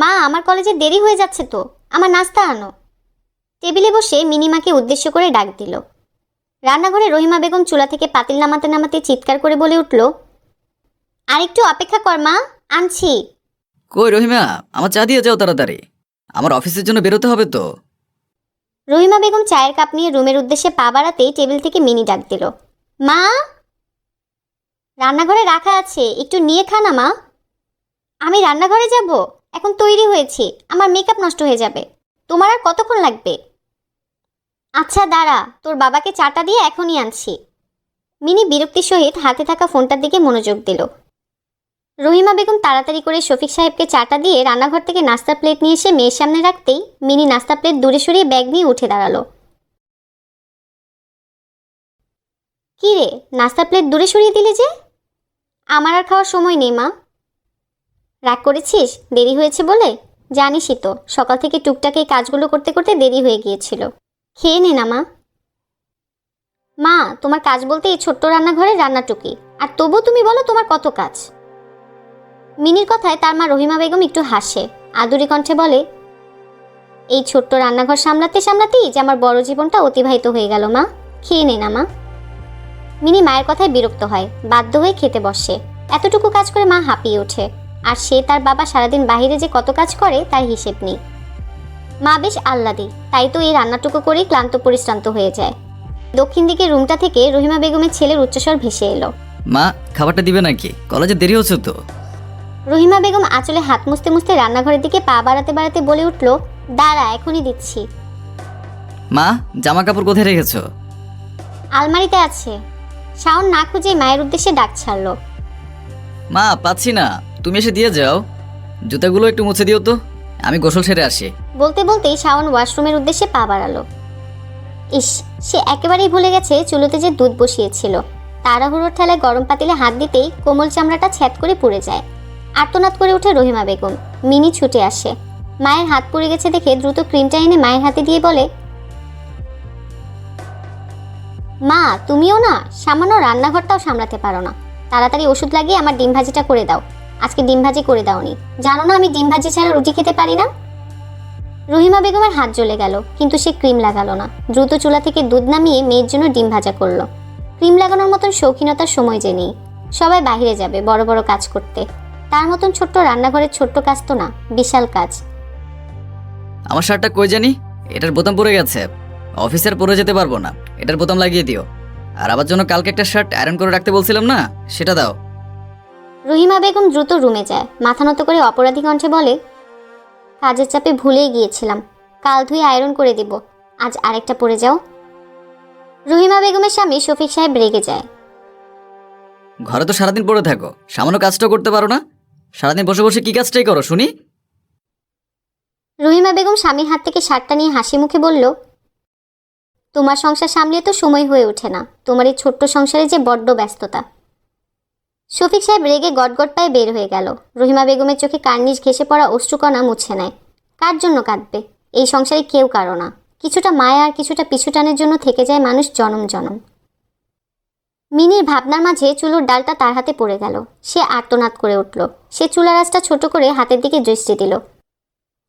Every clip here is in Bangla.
মা আমার কলেজে দেরি হয়ে যাচ্ছে তো। আমার নাস্তা আনো। টেবিলে বসে মিনিমাকে উদ্দেশ্য করে ডাক দিল। রান্নাঘরে রহিমা বেগম চুলা থেকে পাতিল নামাতে নামাতে চিৎকার করে বলে উঠল আরেকটু অপেক্ষা কর মা আনছি। কই রহিমা আমার চা দিয়ে যাও তাড়াতাড়ি। আমার অফিসের জন্য বেরোতে হবে তো। রহিমা বেগম চায়ের কাপ নিয়ে রুমের উদ্দেশ্যে পা বাড়াতেই টেবিল থেকে মিনি ডাক দিল মা? রান্নাঘরে রাখা আছে একটু নিয়ে খা না মা। আমি রান্নাঘরে যাব। এখন তৈরি হয়েছি। আমার মেকআপ নষ্ট হয়ে যাবে। তোমার আর কতক্ষণ লাগবে? আচ্ছা দাঁড়া। তোর বাবাকে চাটা দিয়ে এখনই আনছি। মিনি বিরক্তির সহিত হাতে থাকা ফোনটার দিকে মনোযোগ দিল। রহিমা বেগম তাড়াতাড়ি করে শফিক সাহেবকে চাটা দিয়ে রান্নাঘর থেকে নাস্তার প্লেট নিয়ে এসে মেয়ের সামনে রাখতেই মিনি নাস্তা প্লেট দূরে সরিয়ে ব্যাগ নিয়ে উঠে দাঁড়াল। কি রে নাস্তা প্লেট দূরে সরিয়ে দিলে যে? আমার আর খাওয়ার সময় নেই, মা। রাগ করেছিস? দেরি হয়েছে বলে? জানিসই তো, সকাল থেকে টুকটাক এই কাজগুলো করতে করতে দেরি হয়ে গিয়েছিল। খেয়ে নে না, মা। মা, তোমার কাজ বলতে এই ছোট্ট রান্নাঘরে রান্নাটুকি আর তবু তুমি বলো তোমার কত কাজ। মিনির কথায় তার মা রহিমা বেগম একটু হাসে। আদুরি কণ্ঠে বলে, এই ছোট্ট রান্নাঘর সামলাতে সামলাতেই যে আমার বড় জীবনটা অতিবাহিত হয়ে গেল, মা। খেয়ে নে না, মা। মিনি মায়ের কথায় বিরক্ত হয়, বাধ্য হয়ে খেতে বসে। এতটুকু কাজ করে মা হাঁপিয়ে ওঠে। আর সে তার বাবা সারাদিন বাইরে যে কত কাজ করে তার হিসেব নেই। মা বেশ আহ্লাদি তাই তো এই রান্নাটুকু করেই ক্লান্ত পরিশ্রান্ত হয়ে যায়। দক্ষিণ দিকের রুমটা থেকে রহিমা বেগমের ছেলের উচ্চস্বর ভেসে এলো। মা খাবারটা দিবে নাকি? কলেজে দেরি হচ্ছে তো। রহিমা বেগম আঁচলে হাত মুছতে মুছতে রান্নাঘরের দিকে পা বাড়াতে বাড়াতে বলে উঠল দাঁড়া এখনই দিচ্ছি। মা জামা কাপড় কোথায় রেখেছো? আলমারিতে আছে। শাওন না খুঁজে মায়ের উদ্দেশ্যে ডাক ছাড়লো। মা পাচ্ছি না। তুমি এসে দিয়ে যাও। জুতাগুলো একটু মুছে দিও তো। আমি গোসল সেরে আসি। বলতে বলতেই শাওন ওয়াশরুমের উদ্দেশ্যে পা বাড়ালো। ইস, সে একেবারেই ভুলে গেছে চুলোতে যে দুধ বসিয়েছিল। তাড়াহুড়োর ঠেলায় গরম পাতিলে হাত দিতেই কোমল চামড়াটা ছ্যাদ করে পুড়ে যায়। আর্তনাদ করে ওঠে রহিমা বেগম। মিনি ছুটে আসে। মায়ের হাত পুড়ে গেছে দেখে দ্রুত ক্রিমটা এনে মায়ের হাতে দিয়ে বলে, মা, তুমিও না, সামান্য রান্নাঘরটাও সামলাতে পারো না। তাড়াতাড়ি ওষুধ লাগিয়ে আমার ডিম ভাজিটা করে দাও। আজকে ডিম ভাজি করে দাওনি। জানো না আমি ডিম ভাজি ছাড়া রুটি খেতে পারি না? রহিমা বেগমের হাত জ্বলে গেল, কিন্তু সে ক্রিম লাগালো না। দ্রুত চুলা থেকে দুধ নামিয়ে মেয়ের জন্য ডিম ভাজা করল। ক্রিম লাগানোর মতন শৌখিনতার সময় যে নেই। সবাই বাইরে যাবে বড় বড় কাজ করতে। তার মতন ছোট্ট রান্নাঘরের ছোট্ট কাজ তো না, বিশাল কাজ। আমার শার্টটা কই জানি? এটার বোতাম পড়ে গেছে। অফিসের পরে যেতে পারব না। এটার বোতাম লাগিয়ে দিও। আর আবার জন্য কালকে একটা শার্ট আয়রন করে রাখতে বলছিলাম না, সেটা দাও। রহিমা বেগম দ্রুত রুমে যায়। মাথা নত করে অপরাধী কণ্ঠে বলে কাজের চাপে ভুলেই গিয়েছিলাম। কাল ধুয়ে আয়রন করে দিব। আজ আরেকটা পড়ে যাও। রহিমা বেগমের স্বামী শফিক সাহেব রেগে যায়। ঘরে তো সারাদিন পড়ে থাকো। সামান্য কাজটা করতে পারো না? সারাদিন বসে বসে কি কাজটাই করো শুনি? রহিমা বেগম স্বামীর হাত থেকে শার্টটা নিয়ে হাসি মুখে বলল তোমার সংসার সামলিয়ে তো সময় হয়ে ওঠে না। তোমার এই ছোট্ট সংসারে যে বড্ড ব্যস্ততা। শফিক সাহেব রেগে গটগট পায়ে বের হয়ে গেল। রহিমা বেগমের চোখে কার্নিশ ঘেসে পড়া অশ্রুকণা মুছে নেয়। কার জন্য কাঁদবে? এই সংসারে কেউ কারও না। কিছুটা মায়া আর কিছুটা পিছুটানের জন্য থেকে যায় মানুষ জনম জনম। মিনির ভাবনার মাঝে চুলোর ডালটা তার হাতে পড়ে গেল। সে আর্তনাদ করে উঠল। সে চুলা চুলারাজটা ছোট করে হাতের দিকে দৃষ্টি দিল।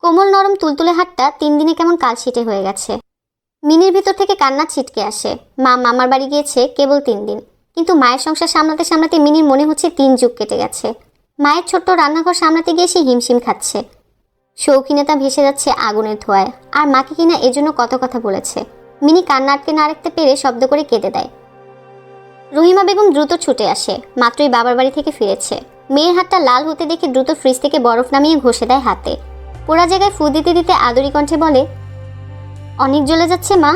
কোমল নরম তুলতুলে হাতটা তিন দিনে কেমন কালশিটে হয়ে গেছে। মিনির ভিতর থেকে কান্না ছিটকে আসে। মা মামার বাড়ি গিয়েছে কেবল তিন দিন। কিন্তু মায়ের সংসার সামলাতে সামলাতে মিনির মনে হচ্ছে তিন যুগ কেটে গেছে। মায়ের ছোট্ট রান্নাঘর সামলাতে গিয়ে সে হিমশিম খাচ্ছে। শৌখিনতা ভেসে যাচ্ছে আগুনের ধোয়ায়। আর মাকে কিনা এজন্য কত কথা বলেছে। মিনি কান্না আটকে না রাখতে পেরে শব্দ করে কেঁদে দেয়। রহিমা বেগম দ্রুত ছুটে আসে, মাত্রই বাবার বাড়ি থেকে ফিরেছে। মেয়ের হাতটা লাল হতে দেখে দ্রুত ফ্রিজ থেকে বরফ নামিয়ে ঘষে দেয় হাতে। পোড়া জায়গায় ফু দিতে দিতে আদরি কণ্ঠে বলে, অনেক জ্বলে যাচ্ছে মা।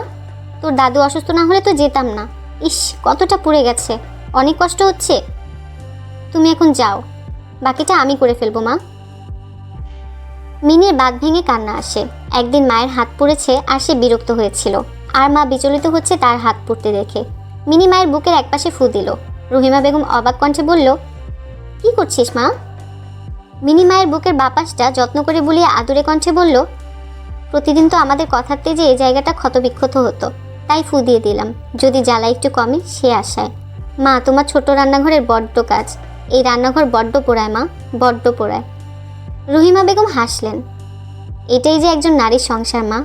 তোর দাদু অসুস্থ না হলে তো যেতাম না। ইস কতটা পুড়ে গেছে। অনেক কষ্ট হচ্ছে। তুমি এখন যাও। বাকিটা আমি করে ফেলব, মা। মিনির বাদ ভেঙে কান্না আসে। একদিন মায়ের হাত পুড়েছে আর সে বিরক্ত হয়েছিল। আর মা বিচলিত হচ্ছে তার হাত পুড়তে দেখে। মিনি মায়ের বুকের একপাশে ফু দিল। রহিমা বেগম অবাক কণ্ঠে বলল, কি করছিস, মা? মিনি মায়ের বুকের বাপাসটা যত্ন করে বুলিয়ে আদুরে কণ্ঠে বলল, প্রতিদিন তো আমাদের কথার তেজে এই জায়গাটা ক্ষতবিক্ষত হতো। তাই ফু দিয়ে দিলাম। যদি জ্বালা একটু কমে, সে আশায়। মা, তোমার ছোট রান্নাঘরের বড্ড কাজ। এই রান্নাঘর বড্ড পোড়ায়, মা। বড্ড পোড়ায়। রহিমা বেগম হাসলেন। এটাই যে একজন নারীর সংসার, মা।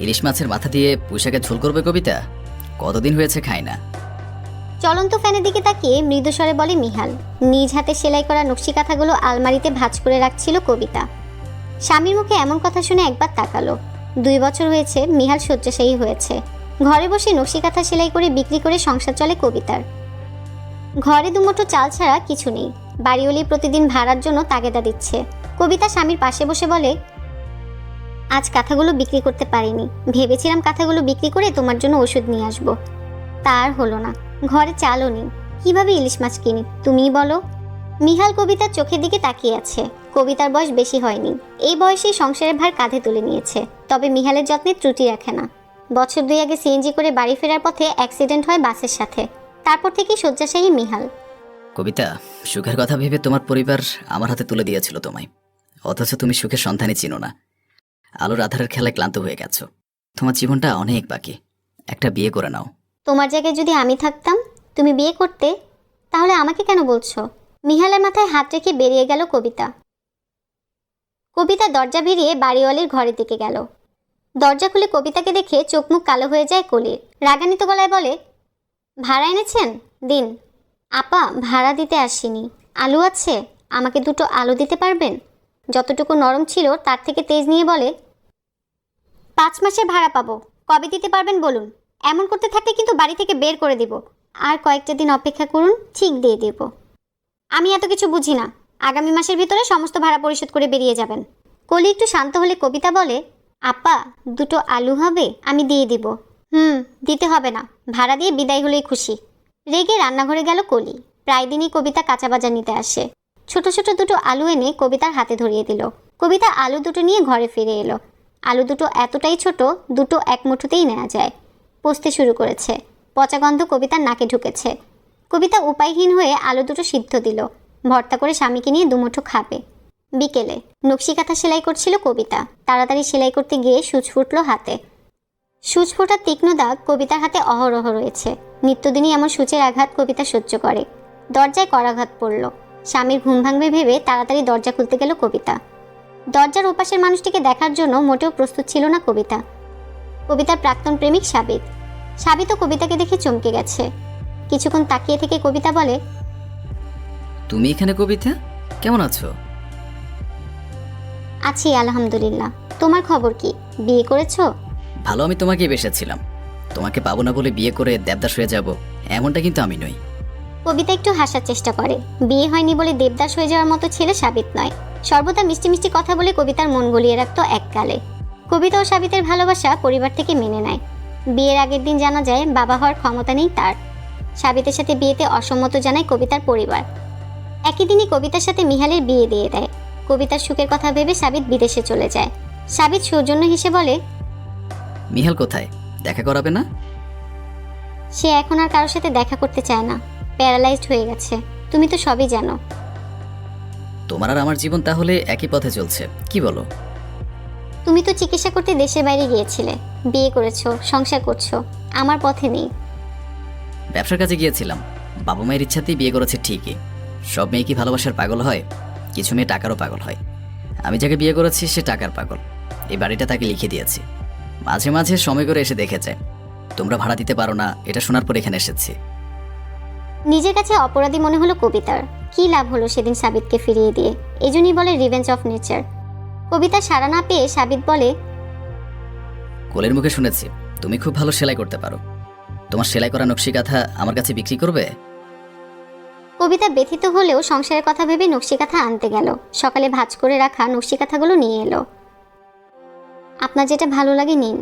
ইলিশ মাছের মাথা দিয়ে পুঁইশাকের ঝোল করবে কবিতা? কতদিন হয়েছে খাই না। চলন্ত ফ্যানের দিকে তাকিয়ে মৃদুস্বরে বলে, মিহাল, নিজ হাতে সেলাই করা নকশি কাঁথাগুলো আলমারিতে ভাঁজ করে রাখছিল কবিতা। স্বামীর মুখে এমন কথা শুনে একবার তাকালো। দুই বছর হয়েছে, মিহাল শয্যাশায়ী হয়েছে। ঘরে বসে নকশি কাঁথা সেলাই করে বিক্রি করে সংসার চলে কবিতার। ঘরে দুমোটো চাল ছাড়া কিছু নেই। বাড়িওয়ালি প্রতিদিন ভাড়ার জন্য তাগেদা দিচ্ছে। কবিতা স্বামীর পাশে বসে বলে, আজ কাঁথাগুলো বিক্রি করতে পারিনি। ভেবেছিলাম কাঁথাগুলো বিক্রি করে তোমার জন্য ওষুধ নিয়ে আসব। তার হলো না। ঘরে চালও নেই। কীভাবে ইলিশ মাছ কিনি, তুমিই বলো। মিহাল কবিতার চোখের দিকে তাকিয়ে আছে। কবিতার বয়স বেশি হয়নি। এই বয়সেই সংসারের ভার কাঁধে তুলে নিয়েছে। তবে মিহালের যত্নে ত্রুটি রাখে না। বছর দুই আগে সিএনজি করে বাড়ি ফেরার পথে অ্যাক্সিডেন্ট হয় বাসের সাথে। তারপর থেকেই শয্যাশায়ী মিহাল। কবিতা, সুখের কথা ভেবে তোমার পরিবার আমার হাতে তুলে দিয়েছিল তোমায়। অথচ তুমি সুখের সন্ধানই চিনো না। আলোর আধারের খেলায় ক্লান্ত হয়ে গেছো। তোমার জীবনটা অনেক বাকি। একটা বিয়ে করে নাও। তোমার জায়গায় যদি আমি থাকতাম, তুমি বিয়ে করতে, তাহলে আমাকে কেন বলছো? মিহালের মাথায় হাত রেখে বেরিয়ে গেল কবিতা। কবিতা দরজা বেরিয়ে বাড়িওয়ালির ঘরের দিকে গেল। দরজা খুলে কবিতাকে দেখে চোখ মুখ কালো হয়ে যায় কলির। রাগান্বিত গলায় বলে, ভাড়া এনেছেন? দিন। আপা, ভাড়া দিতে আসিনি। আলু আছে? আমাকে দুটো আলু দিতে পারবেন? যতটুকু নরম ছিল, তার থেকে তেজ নিয়ে বলে, পাঁচ মাসের ভাড়া পাবো। কবে দিতে পারবেন বলুন? এমন করতে থাকলে কিন্তু বাড়ি থেকে বের করে দিব। আর কয়েকটা দিন অপেক্ষা করুন, ঠিক দিয়ে দেব। আমি এত কিছু বুঝি না। আগামী মাসের ভিতরে সমস্ত ভাড়া পরিশোধ করে বেরিয়ে যাবেন। কলি একটু শান্ত হলে কবিতা বলে, আপা, দুটো আলু হবে, আমি দিয়ে দিব। হুম, দিতে হবে না। ভাড়া দিয়ে বিদায় হলেই খুশি। রেগে রান্নাঘরে গেল কলি। প্রায় দিনই কবিতা কাঁচা বাজার নিতে আসে। ছোট ছোট দুটো আলু এনে কবিতার হাতে ধরিয়ে দিল। কবিতা আলু দুটো নিয়ে ঘরে ফিরে এলো। আলু দুটো এতটাই ছোট, দুটো এক মুঠোতেই নেওয়া যায়। পচতে শুরু করেছে। পচা গন্ধ কবিতার নাকে ঢুকেছে। কবিতা উপায়হীন হয়ে আলো দুটো সিদ্ধ দিল। ভর্তা করে স্বামীকে নিয়ে দুমুঠো খাবে। বিকেলে নকশি কাঁথা সেলাই করছিল কবিতা। তাড়াতাড়ি সেলাই করতে গিয়ে সুচ ফুটলো হাতে। সুচ ফোটার তীক্ষ্ণ দাগ কবিতার হাতে অহরহ রয়েছে। নিত্যদিনই এমন সূচের আঘাত কবিতা সহ্য করে। দরজায় করাঘাত পড়ল। স্বামীর ঘুম ভাঙবে ভেবে তাড়াতাড়ি দরজা খুলতে গেল কবিতা। দরজার ওপাশের মানুষটিকে দেখার জন্য মোটেও প্রস্তুত ছিল না কবিতা। কবিতার প্রাক্তন প্রেমিক সাবিত। সাবিতও কবিতাকে দেখে চমকে গেছে। কিছুক্ষণ তাকিয়ে থেকে কবিতা বলে তুমি এখানে কবিতা? কেমন আছো? আছি আলহামদুলিল্লাহ। তোমার খবর কি? বিয়ে করেছ? ভালো আমি তোমাকে বেসেছিলাম। তোমাকে পাবো না বলে বিয়ে করে দেবদাস হয়ে যাব এমনটা কিন্তু আমি নই। কবিতা একটু হাসার চেষ্টা করে। বিয়ে হয়নি বলে দেবদাস হয়ে যাওয়ার মতো ছেলে সাবিত নয়। সর্বদা মিষ্টি মিষ্টি কথা বলে কবিতার মন গলিয়ে রাখতো এককালে। কবিতা ও সাবিতের ভালোবাসা পরিবার থেকে মেনে নেয়। বিয়ের আগের দিন জানা যায় বাবা হওয়ার ক্ষমতা নেই তার। সাবিতের সাথে বিয়েতে অসম্মত জানায় কবিতার পরিবার। একই দিনই কবিতার সাথে মিহালের বিয়ে দিয়ে দেয়। কবিতার সুখের কথা ভেবে সাবিত বিদেশে চলে যায়। সাবিত সৌজন্য হেসে বলে মিহাল কোথায়? দেখা করাবে না? সে এখন আর কারোর সাথে দেখা করতে চায় না। প্যারালাইজড হয়ে গেছে। তুমি তো সবই জানো। তোমার আর আমার জীবন তাহলে একই পথে চলছে। কি বলো? তুমি তো চিকিৎসা করতে দেশের বাইরে গিয়েছিলে। বিয়ে করেছ সংসার করছ। আমার পথে নেই। ব্যবসার কাজে গিয়েছিলাম। বাবা মায়ের ইচ্ছাতেই বিয়ে করেছে ঠিকই। সব মেয়ে কি ভালোবাসার পাগল হয়? কিছু মেয়ে টাকারও পাগল হয়। আমি যাকে বিয়ে করেছি সে টাকার পাগল। এই বাড়িটা তাকে লিখে দিয়েছি। মাঝে মাঝে সময় করে এসে দেখে যায়। তোমরা ভাড়া দিতে পারো না এটা শোনার পর এখানে এসেছি। নিজের কাছে অপরাধী মনে হলো কবিতার। কি লাভ হলো সেদিন সাবিতকে ফিরিয়ে দিয়ে? এজন্যই বলে রিভেঞ্জ অফ নেচার কবিতা সাড়া না পেয়ে সাবিত বলে কোলের মুখে শুনেছি তুমি খুব ভালো সেলাই করতে পারো। তোমার সেলাই করা নকশি কাঁথা আমার কাছে বিক্রি করবে? কবিতা ব্যথিত হলেও সংসারের কথা ভেবে নকশি কাঁথা আনতে গেল। সকালে ভাঁজ করে রাখা নকশি কাঁথাগুলো নিয়ে এলো। আপনার যেটা ভালো লাগে নিন।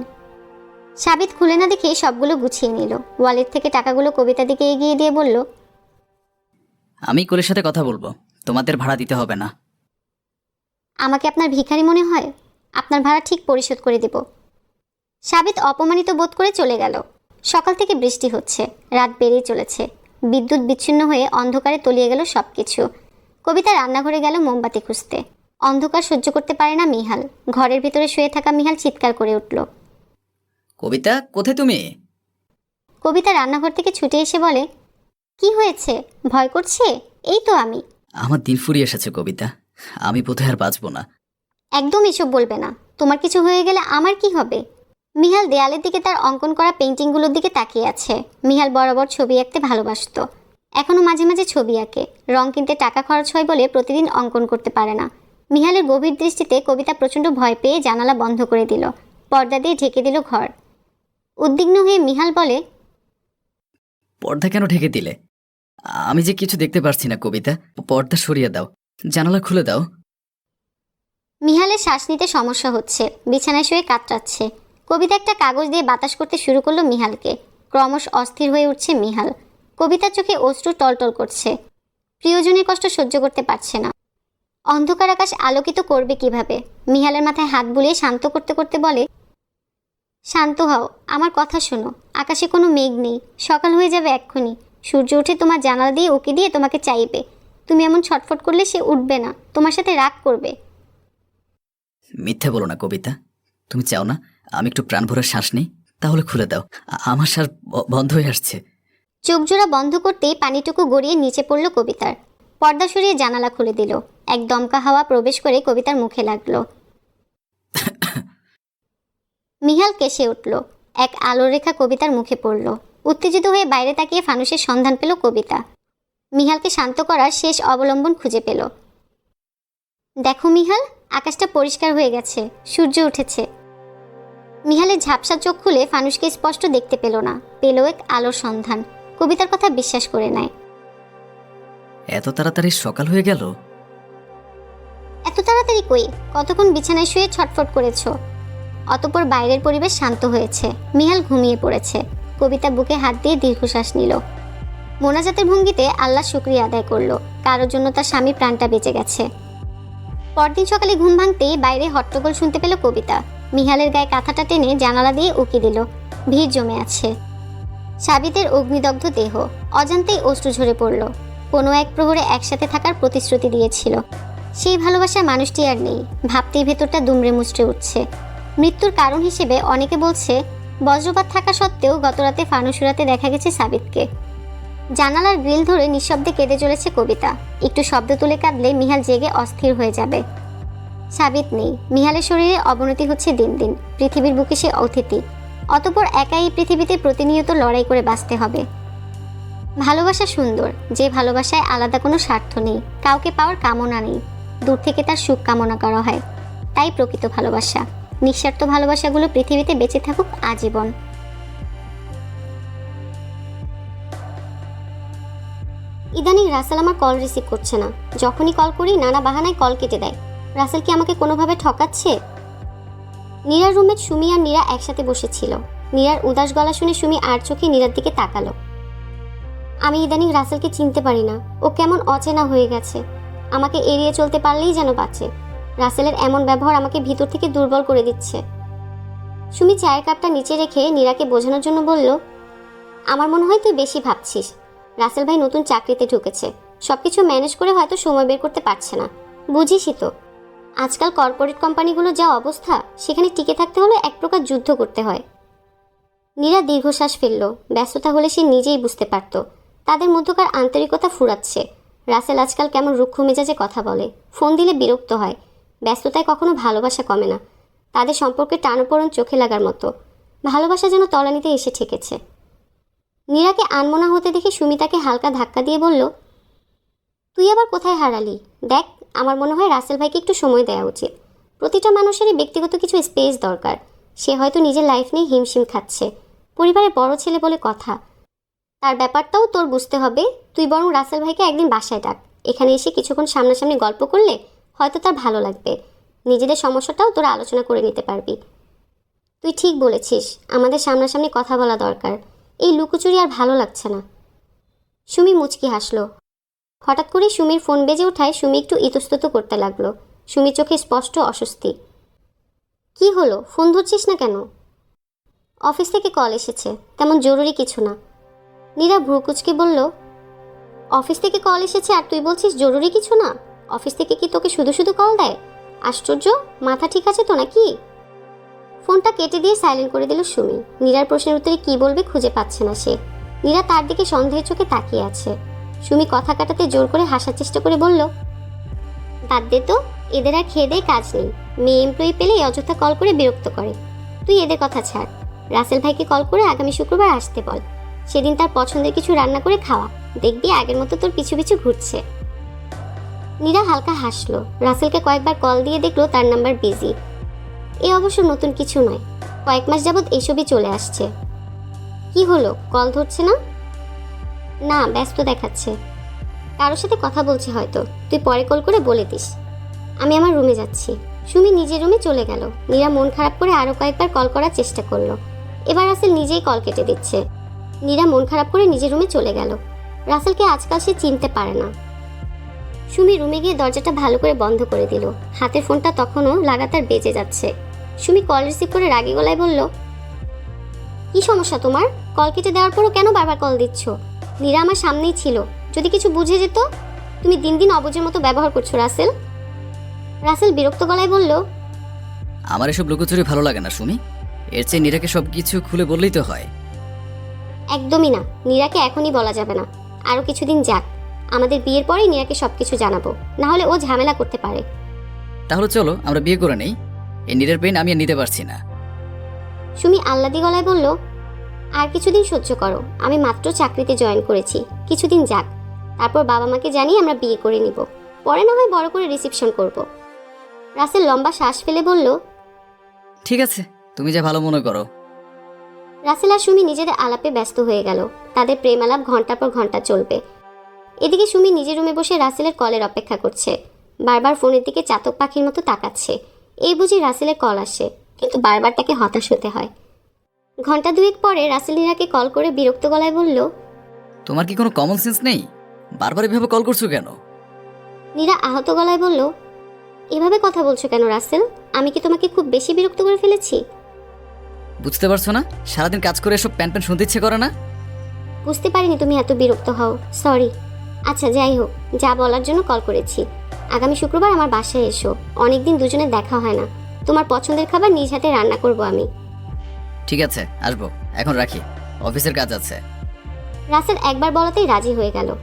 সাবিত খুলে না দেখে সবগুলো গুছিয়ে নিল। ওয়ালেট থেকে টাকাগুলো কবিতা দিকে এগিয়ে দিয়ে বলল আমি কোলের সাথে কথা বলব তোমাদের ভাড়া দিতে হবে না। আমাকে আপনার ভিখারি মনে হয়? আপনার ভাড়া ঠিক পরিশোধ করে দেব। সাবিত অপমানিত বোধ করে চলে গেল। সকাল থেকে বৃষ্টি হচ্ছে রাত বেড়েই চলেছে। বিদ্যুৎ বিচ্ছিন্ন হয়ে অন্ধকারে তলিয়ে গেল সব কিছু কবিতা রান্নাঘরে গেল মোমবাতি খুঁজতে। অন্ধকার সহ্য করতে পারে না মিহাল। ঘরের ভিতরে শুয়ে থাকা মিহাল চিৎকার করে উঠল। কবিতা কোথায় তুমি? কবিতা রান্নাঘর থেকে ছুটে এসে বলে কি হয়েছে? ভয় করছে? এই তো আমি। আমার দিন ফুরিয়ে এসেছে কবিতা। আমি বোধহয় আর বাঁচবো না। একদম এসব বলবে না। তোমার কিছু হয়ে গেলে আমার কি হবে? মিহাল দেয়ালের দিকে তার অঙ্কন করা পেন্টিংগুলোর দিকে তাকিয়ে আছে। মিহাল বরাবর ছবি আঁকতে ভালোবাসত। এখনও মাঝে মাঝে ছবি আঁকে। রং কিনতে টাকা খরচ হয় বলে প্রতিদিন অঙ্কন করতে পারে না। মিহালের গভীর দৃষ্টিতে কবিতা প্রচণ্ড ভয় পেয়ে জানালা বন্ধ করে দিল। পর্দা দিয়ে ঢেকে দিল ঘর। উদ্বিগ্ন হয়ে মিহাল বলে পর্দা কেন ঢেকে দিলে? আমি যে কিছু দেখতে পারছি না কবিতা। পর্দা সরিয়ে দাও। জানালা খুলে দাও। মিহালের শ্বাস নিতে সমস্যা হচ্ছে। বিছানায় শুয়ে কাতরাচ্ছে। কবিতা একটা কাগজ দিয়ে বাতাস করতে শুরু করল মিহালকে। ক্রমশ অস্থির হয়ে উঠছে মিহাল। কবিতার চোখে অশ্রু টলটল করছে। প্রিয়জনের কষ্ট সহ্য করতে পারছে না। অন্ধকার আকাশ আলোকিত করবে কীভাবে? মিহালের মাথায় হাত বুলিয়ে শান্ত করতে করতে বলে, শান্ত হও, আমার কথা শোনো। আকাশে কোনো মেঘ নেই। সকাল হয়ে যাবে এক্ষুনি। সূর্য উঠে তোমার জানালা দিয়ে উকি দিয়ে তোমাকে চাইবে। তুমি এমন ছটফট করলে সে উঠবে না। তোমার সাথে রাগ করবে। মিথ্যে বলো না কবিতা। তুমি চাও না আমি একটু প্রাণ ভরে শ্বাস নেই? তাহলে খুলে দাও। আমার শ্বাস বন্ধ হয়ে আসছে। চোখজোড়া বন্ধ করতেই পানিটুকু গড়িয়ে নিচে পড়ল কবিতার। পর্দা সরিয়ে জানালা খুলে দিল। এক দমকা হাওয়া প্রবেশ করে কবিতার মুখে লাগল। মিহাল কেসে উঠল। এক আলোর রেখা কবিতার মুখে পড়ল। উত্তেজিত হয়ে বাইরে তাকিয়ে ফানুসের সন্ধান পেল কবিতা। মিহালকে শান্ত করার শেষ অবলম্বন খুঁজে পেল। দেখো মিহাল আকাশটা পরিষ্কার হয়ে গেছে সূর্য উঠেছে। মিহালের ঝাপসা চোখ খুলে ফানুসকে স্পষ্ট দেখতে পেল না পেল এক আলোর সন্ধান কবিতার কথা বিশ্বাস করে নেয়। এত তাড়াতাড়ি সকাল হয়ে গেল? এত তাড়াতাড়ি কই? কতক্ষণ বিছানায় শুয়ে ছটফট করেছ? অতপর বাইরের পরিবেশ শান্ত হয়েছে মিহাল ঘুমিয়ে পড়েছে। কবিতা বুকে হাত দিয়ে দীর্ঘশ্বাস নিল। মোনাজাতের ভঙ্গিতে আল্লাহ শুক্রিয়া আদায় করল। কারোর জন্য তার স্বামী প্রাণটা বেঁচে গেছে। পরদিন সকালে ঘুম ভাঙতেই বাইরে হট্টগোল শুনতে পেল কবিতা। মিহালের গায়ে কাঁথাটা টেনে জানালা দিয়ে উকি দিল। ভিড় জমে আছে। সাবিতের অগ্নিদগ্ধ দেহ অজান্তেই অশ্রু ঝরে পড়ল। কোনো এক প্রহরে একসাথে থাকার প্রতিশ্রুতি দিয়েছিল। সেই ভালোবাসার মানুষটি আর নেই। ভাবতেই ভেতরটা দুমড়ে মুচড়ে উঠছে। মৃত্যুর কারণ হিসেবে অনেকে বলছে, বজ্রপাত থাকা সত্ত্বেও গতরাতে ফানুসুরাতে দেখা গেছে সাবিতকে। জানালার গ্রিল ধরে নিঃশব্দে কেঁদে চলেছে কবিতা। একটু শব্দ তুলে কাঁদলে মিহাল জেগে অস্থির হয়ে যাবে। সাবিত নেই। মিহালের শরীরে অবনতি হচ্ছে দিন দিন। পৃথিবীর বুকে সে অতিথি। অতপর একাই এই পৃথিবীতে প্রতিনিয়ত লড়াই করে বাঁচতে হবে। ভালোবাসা সুন্দর। যে ভালোবাসায় আলাদা কোনো স্বার্থ নেই। কাউকে পাওয়ার কামনা নেই। দূর থেকে তার সুখ কামনা করা হয়। তাই প্রকৃত ভালোবাসা। নিঃস্বার্থ ভালোবাসাগুলো পৃথিবীতে বেঁচে থাকুক আজীবন। ইদানিং রাসেল আমার কল রিসিভ করছে না। যখনই কল করি, নানা বাহানায় কল কেটে দেয়। রাসেল কি আমাকে কোনোভাবে ঠকাচ্ছে? নীরার রুমে সুমি আর নীরা একসাথে বসেছিল। নীরার উদাস গলা শুনে সুমি আর চোখে নীরার দিকে তাকালো। আমি ইদানিং রাসেলকে চিনতে পারি না। ও কেমন অচেনা হয়ে গেছে। আমাকে এড়িয়ে চলতে পারলেই যেন বাঁচে। রাসেলের এমন ব্যবহার আমাকে ভিতর থেকে দুর্বল করে দিচ্ছে। সুমি চায়ের কাপটা নিচে রেখে নীরাকে বোঝানোর জন্য বলল, আমার মনে হয় তুই বেশি ভাবছিস। রাসেল ভাই নতুন চাকরিতে ঢুকেছে। সবকিছু ম্যানেজ করে হয়তো সময় বের করতে পারছে না। বুঝিসই তো আজকাল কর্পোরেট কোম্পানিগুলো যা অবস্থা, সেখানে টিকে থাকতে হলে এক প্রকার যুদ্ধ করতে হয়। নীরা দীর্ঘশ্বাস ফেলল। ব্যস্ততা হলে সে নিজেই বুঝতে পারত। তাদের মধ্যকার আন্তরিকতা ফুরাচ্ছে। রাসেল আজকাল কেমন রুক্ষ মেজাজে কথা বলে। ফোন দিলে বিরক্ত হয়। ব্যস্ততায় কখনো ভালোবাসা কমে না। তাদের সম্পর্কে টানপোড়ন চোখে লাগার মতো। ভালোবাসা যেন তলানিতে এসে ঠেকেছে। নীরাকে আনমনা হতে দেখে সুমিতাকে হালকা ধাক্কা দিয়ে বলল, তুই আবার কোথায় হারালি? দেখ, আমার মনে হয় রাসেল ভাইকে একটু সময় দেওয়া উচিত। প্রতিটা মানুষেরই ব্যক্তিগত কিছু স্পেস দরকার। সে হয়তো নিজের লাইফ নিয়ে হিমশিম খাচ্ছে। পরিবারের বড় ছেলে বলে কথা। তার ব্যাপারটাও তোর বুঝতে হবে। তুই বরং রাসেল ভাইকে একদিন বাসায় ডাক। এখানে এসে কিছুক্ষণ সামনাসামনি গল্প করলে হয়তো তার ভালো লাগবে। নিজেদের সমস্যাটাও তোরা আলোচনা করে নিতে পারবি। তুই ঠিক বলেছিস। আমাদের সামনাসামনি কথা বলা দরকার। এই লুকোচুরি আর ভালো লাগছে না। সুমি মুচকি হাসলো। হঠাৎ করে সুমির ফোন বেজে ওঠায় সুমি একটু ইতস্তত করতে লাগল। সুমি চোখে স্পষ্ট অস্বস্তি। কি হলো? ফোন ধরছিস না কেন? অফিস থেকে কল এসেছে। তেমন জরুরি কিছু না। নীরা ভ্রুকুচকে বলল, অফিস থেকে কল এসেছে আর তুই বলছিস জরুরি কিছু না? অফিস থেকে কি তোকে শুধু শুধু কল দেয়? আশ্চর্য, মাথা ঠিক আছে তো নাকি? ফোনটা কেটে দিয়ে সাইলেন্ট করে দিল সুমি। নীরার প্রশ্নের উত্তরে কি বলবে খুঁজে পাচ্ছে না সে। নীরা তার দিকে সন্দেহের চোখে তাকিয়ে আছে। সুমি কথা কাটাতে জোর করে হাসার চেষ্টা করে বলল, বাদ দে তো, এদের আর খেয়ে দেয় কাজ নেই। মেয়ে এমপ্লয়ি পেলে অযথা কল করে বিরক্ত করে। তুই এদের কথা ছাড়। রাসেল ভাইকে কল করে আগামী শুক্রবার আসতে বল। সেদিন তার পছন্দের কিছু রান্না করে খাওয়া। দেখবি আগের মতো তোর পিছু পিছু ঘুরছে। নীরা হালকা হাসলো। রাসেলকে কয়েকবার কল দিয়ে দেখল তার নাম্বার বিজি এ অবশ্য নতুন কিছু নয়। কয়েক মাস যাবৎ এসবই চলে আসছে। কি হলো? কল ধরছে না? না, ব্যস্ত দেখাচ্ছে। কারোর সাথে কথা বলছে হয়তো। তুই পরে কল করে বলে দিস। আমি আমার রুমে যাচ্ছি। সুমি নিজের রুমে চলে গেল। নীরা মন খারাপ করে আরও কয়েকবার কল করার চেষ্টা করল। এবার রাসেল নিজেই কল কেটে দিচ্ছে। নীরা মন খারাপ করে নিজের রুমে চলে গেল। রাসেলকে আজকাল সে চিনতে পারে না। সুমি রুমে গিয়ে দরজাটা ভালো করে বন্ধ করে দিল। হাতের ফোনটা তখনও লাগাতার বেজে যাচ্ছে। সুমি কল রিসিভ করে রাগী গলায় বলল কি সমস্যা তোমার? কল কেটে দেওয়ার পরও কেন বারবার কল দিচ্ছ? নীরা আমার সামনেই ছিল। যদি কিছু বুঝে যেত তুমি দিন দিন অবুঝের মতো ব্যবহার করছ রাসেল। রাসেল বিরক্ত গলায় বলল আমার এসব লুকোচুরি ভালো লাগে না সুমি। এর চেয়ে নীরাকে সব কিছু খুলে বললেই তো হয়। একদমই না। নীরাকে এখনই বলা যাবে না। আরও কিছুদিন যাক। আমাদের বিয়ের পরেই নীরাকে সব কিছু জানাব। না হলে ও ঝামেলা করতে পারে। তাহলে চলো আমরা বিয়ে করে নেই। এই পেন আমি আর নিতে পারছি না। সুমি আহ্লাদি গলায় বলল আর কিছুদিন সহ্য করো আমি মাত্র চাকরিতে জয়েন করেছি কিছুদিন যাক। তারপর বাবা মাকে জানিয়ে আমরা বিয়ে করে নিব। পরে না হয় বড় করে রিসেপশন করব। রাসেল লম্বা শ্বাস ফেলে বলল ঠিক আছে তুমি যা ভালো মনে করো। রাসেল আর সুমি নিজেদের আলাপে ব্যস্ত হয়ে গেল। তাদের প্রেম আলাপ ঘণ্টার পর ঘণ্টা চলবে। এদিকে সুমি নিজের রুমে বসে রাসেলের কলের অপেক্ষা করছে। বারবার ফোনের দিকে চাতক পাখির মতো তাকাচ্ছে। এই বুঝি রাসেলের কল আসে কিন্তু বারবার তাকে হতাশ হতে হয়। ঘণ্টা দুয়েক পরে রাসেল নীরাকে কল করে বিরক্ত গলায় বলল তোমার কি কোনো কমন সেন্স নেই? বারবার এভাবে কল করছ কেন? নীরা আহত গলায় বলল এভাবে কথা বলছো কেন রাসেল? আমি কি তোমাকে খুব বেশি বিরক্ত করে ফেলেছি? বুঝতে পারছ না? সারাদিন কাজ করে এসব প্যান প্যান শুনতে ইচ্ছে করে না? বুঝতে পারিনি তুমি এত বিরক্ত হও। সরি আচ্ছা যাই হোক যা বলার জন্য কল করেছি। আগামী শুক্রবার আমার বাসায় এসো। অনেকদিন দুজনে দেখা হয় না। তোমার পছন্দের খাবার নিজ হাতে রান্না করব আমি। ঠিক আছে আসব। এখন রাখি। অফিসের কাজ আছে। রাসেল একবার বলাতেই রাজি হয়ে গেল।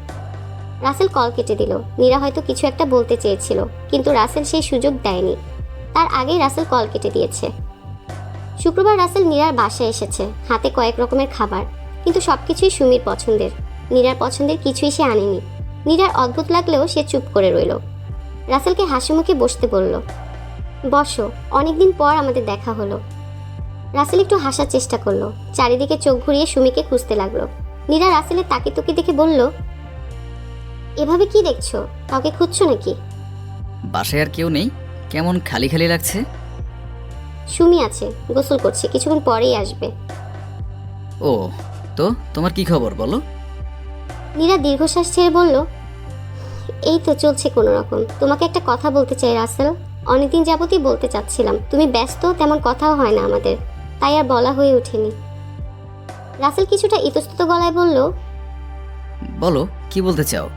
রাসেল কল কেটে দিল। নীরা হয়তো কিছু একটা বলতে চেয়েছিল কিন্তু রাসেল সেই সুযোগ দেয়নি। তার আগেই রাসেল কল কেটে দিয়েছে। শুক্রবার রাসেল নীরার বাসায় এসেছে হাতে কয়েক রকমের খাবার কিন্তু সবকিছুই সুমির পছন্দের। নীরার পছন্দের কিছুই সে আনেনি। নীরার অদ্ভুত লাগলেও সে চুপ করে রইল। রাসেলকে হাসি মুখে বসতে বলল বসো অনেকদিন পর আমাদের দেখা হলো। রাসেল একটু হাসার চেষ্টা করল। চারিদিকে চোখ ঘুরিয়ে সুমিকে খুঁজতে লাগল। নীরা রাসেলের তাকে তুকি দেখে বলল এভাবে কি দেখছ? কাউকে খুঁজছো নাকি? বাসায় আর কেউ নেই? কেমন খালি খালি লাগছে? সুমি আছে গোসল করছে কিছুক্ষণ পরেই আসবে। ও তো তোমার কি খবর বলো? নীরা দীর্ঘশ্বাস ছেড়ে বলল এই তো চলছে কোনো রকম। তোমাকে একটা কথা বলতে চাই রাসেল। অনেকদিন যাবতই বলতে চাচ্ছিলাম তুমি ব্যস্ত তেমন কথাও হয় না আমাদের। তাই আর বলা হয়ে ওঠেনি। রাসেল কিছুটা ইতস্তত গলায় বলল বলো কি বলতে চাও?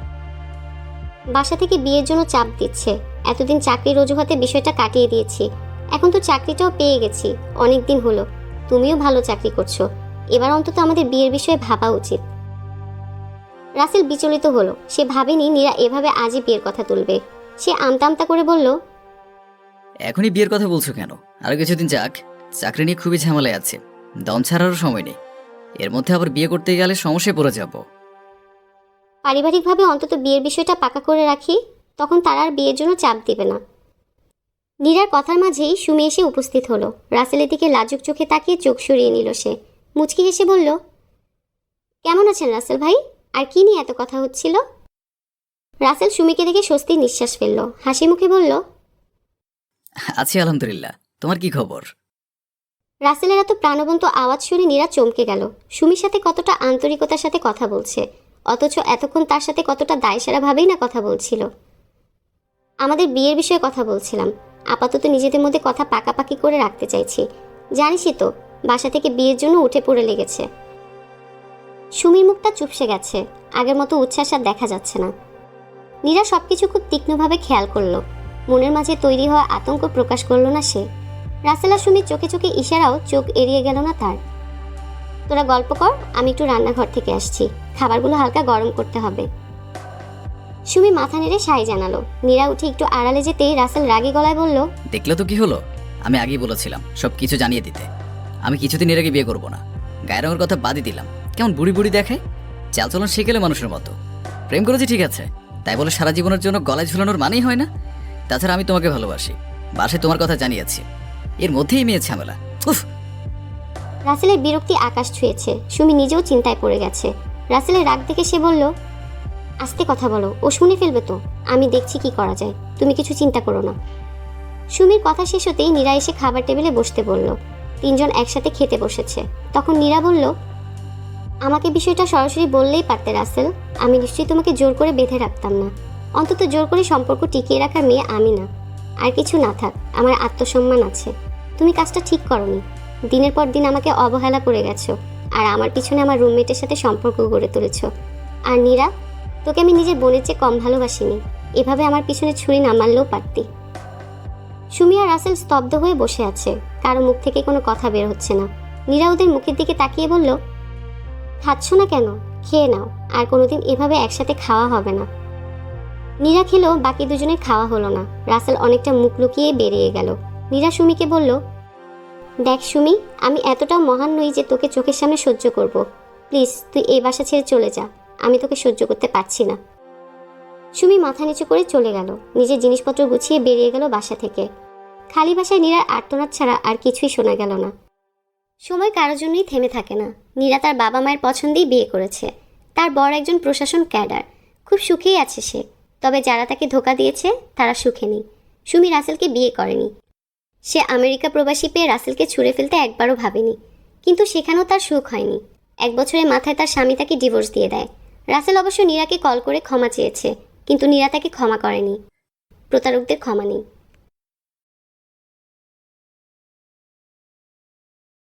বাসা থেকে বিয়ের জন্য চাপ দিচ্ছে। এতদিন চাকরির অজুহাতে বিষয়টা কাটিয়ে দিয়েছি। এখন তো চাকরিটাও পেয়ে গেছি। অনেক দিন হলো। তুমিও ভালো চাকরি করছ। এবার অন্তত আমাদের বিয়ের বিষয়ে ভাবা উচিত। রাসেল বিচলিত হলো। সে ভাবেনি নীরা এভাবে আজই বিয়ের কথা তুলবে। সে আমতা আমতা করে বলল এখনই বিয়ের কথা বলছো কেন? আরও কিছুদিন যাক। চাকরি নিয়ে খুবই ঝামেলায় আছে। দম ছাড়ারও সময় নেই। এর মধ্যে আবার বিয়ে করতে গেলে সমস্যায় পড়ে যাব। পারিবারিকভাবে অন্তত বিয়ের বিষয়টা পাকা করে রাখি তখন তারা আর বিয়ের জন্য চাপ দিবে না। নীরার কথার মাঝেই সুমি এসে উপস্থিত হলো। রাসেলের দিকে লাজুক চোখে তাকিয়ে চোখ সরিয়ে নিল সে। মুচকি হেসে বলল কেমন আছেন রাসেল ভাই? আর কি নিয়ে এত কথা হচ্ছিল? রাসেল সুমিকে দেখে স্বস্তির নিঃশ্বাস ফেলল। হাসি মুখে বলল আছি আলহামদুলিল্লাহ। তোমার কি খবর? রাসেলের এত প্রাণবন্ত আওয়াজ শুনে নীরা চমকে গেল। সুমির সাথে কতটা আন্তরিকতার সাথে কথা বলছে অথচ এতক্ষণ তার সাথে কতটা দায়সারাভাবেই না কথা বলছিল। আমাদের বিয়ের বিষয়ে কথা বলছিলাম। আপাতত নিজেদের মধ্যে কথা পাকাপাকি করে রাখতে চাইছি। জানিসই তো বাসা থেকে বিয়ের জন্য উঠে পড়ে লেগেছে। সুমির মুখটা চুপসে গেছে। আগের মতো উচ্ছ্বাস আর দেখা যাচ্ছে না। নীরা সবকিছু খুব তীক্ষ্ণভাবে খেয়াল করল। মনের মাঝে তৈরি হওয়া আতঙ্ক প্রকাশ করল না সে। রাসেল সুমির চোখে চোখে ইশারাও চোখ এড়িয়ে গেল না তার। তোরা গল্প কর, আমি একটু রান্নাঘর থেকে আসছি। খাবারগুলো হালকা গরম করতে হবে। সুমি মাথা নেড়ে সাই জানালো। নীরা উঠে একটু আড়ালে যেতেই রাসেল রাগে গলায় বলল, দেখলে তো কি হলো? আমি আগেই বলেছিলাম সব কিছু জানিয়ে দিতে। আমি কিছুদিন এর আগে বিয়ে করব না। গায়ের রঙের কথা বাদই দিলাম। কেমন বুড়ি বুড়ি দেখায় চালচলন শিখেলে মানুষের মতো। প্রেম করেছি ঠিক আছে, তাই বলে সারা জীবনের জন্য গলায় ঝুলানোর মানেই হয় না? তাছাড়া আমি তোমাকে ভালোবাসি, বাসায় তোমার কথা জানিয়েছি। এর মধ্যেই মেয়ে ঝামেলা। উফ! রাসেলের বিরক্তি আকাশ ছুঁয়েছে, সুমি নিজেও চিন্তায় পড়ে গেছে। রাসেলের রাগ দেখে সে বলল, আস্তে কথা বলো, ও শুনে ফেলবে তো, আমি দেখছি কি করা যায়, তুমি কিছু চিন্তা করো না। সুমির কথা শেষ হতেই নীরা এসে খাবার টেবিলে বসতে বলল। তিনজন একসাথে খেতে বসেছে। তখন নীরা বলল আমাকে বিষয়টা সরাসরি বললেই পারতে, রাসেল। আমি নিশ্চয়ই তোমাকে জোর করে বেঁধে রাখতাম না। অন্তত জোর করে সম্পর্ক টিকিয়ে রাখার মেয়ে আমি না। আর কিছু না থাক, আমার আত্মসম্মান আছে। তুমি কাজটা ঠিক করনি। দিনের পর দিন আমাকে অবহেলা করে গেছো। আর আমার পিছনে আমার রুমমেটের সাথে সম্পর্ক গড়ে তুলেছ। আর নীরা, তোকে আমি নিজের বোনের চেয়ে কম ভালোবাসিনি। এভাবে আমার পিছনে ছুরি না মারলেও পারতি। সুমি আর রাসেল স্তব্ধ হয়ে বসে আছে। কারও মুখ থেকে কোনো কথা বের হচ্ছে না। নীরা ওদের মুখের দিকে তাকিয়ে বলল খাচ্ছ না কেন? খেয়ে নাও। আর কোনোদিন এভাবে একসাথে খাওয়া হবে না। নীরা খেলেও বাকি দুজনের খাওয়া হলো না। রাসেল অনেকটা মুখ লুকিয়ে বেরিয়ে গেল। নীরা সুমিকে বলল, দেখ সুমি, আমি এতটাও মহান নই যে তোকে চোখের সামনে সহ্য করব। প্লিজ, তুই এই বাসা ছেড়ে চলে যা। আমি তোকে সহ্য করতে পারছি না। সুমি মাথা নিচু করে চলে গেল। নিজের জিনিসপত্র গুছিয়ে বেরিয়ে গেল বাসা থেকে। খালি বাসায় নীরার আর্তনাদ ছাড়া আর কিছুই শোনা গেল না। সময় কারও জন্যই থেমে থাকে না। নীরা তার বাবা মায়ের পছন্দেই বিয়ে করেছে। তার বড় একজন প্রশাসন ক্যাডার। খুব সুখেই আছে সে। তবে যারা তাকে ধোকা দিয়েছে, তারা সুখে নেই। সুমি রাসেলকে বিয়ে করেনি। সে আমেরিকা প্রবাসী পেয়ে রাসেলকে ছুঁড়ে ফেলতে একবারও ভাবেনি। কিন্তু সেখানেও তার সুখ হয়নি। এক বছরের মাথায় তার স্বামী তাকে ডিভোর্স দিয়ে দেয়। রাসেল অবশ্য নীরাকে কল করে ক্ষমা চেয়েছে, কিন্তু নীরা তাকে ক্ষমা করেনি। প্রতারকদের ক্ষমা নেই।